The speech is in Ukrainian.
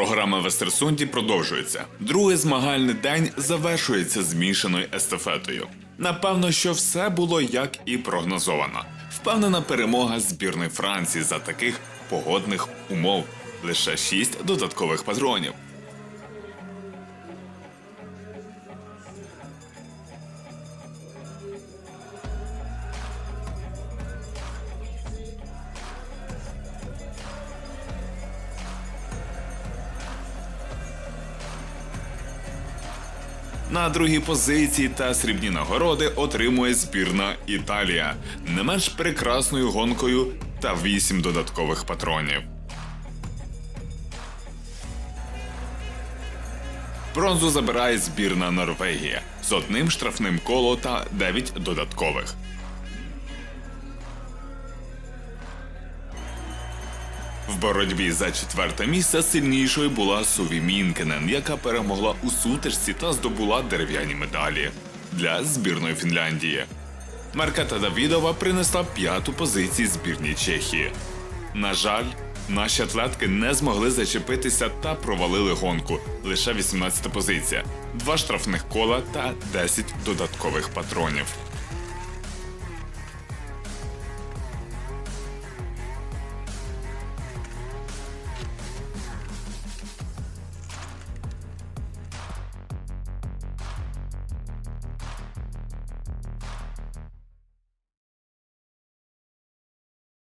Програма Вестерсунді продовжується. Другий змагальний день завершується змішаною естафетою. Напевно, що все було як і прогнозовано. Впевнена перемога збірної Франції за таких погодних умов. Лише шість додаткових патронів. На другій позиції та срібні нагороди отримує збірна Італія не менш прекрасною гонкою та вісім додаткових патронів. Бронзу забирає збірна Норвегія з одним штрафним коло та 9 додаткових. В боротьбі за четверте місце сильнішою була Суві Мінкенен, яка перемогла у сутичці та здобула дерев'яні медалі для збірної Фінляндії. Маркета Давідова принесла п'яту позицію збірній Чехії. На жаль, наші атлетки не змогли зачепитися та провалили гонку. Лише 18 позиція, два штрафних кола та 10 додаткових патронів.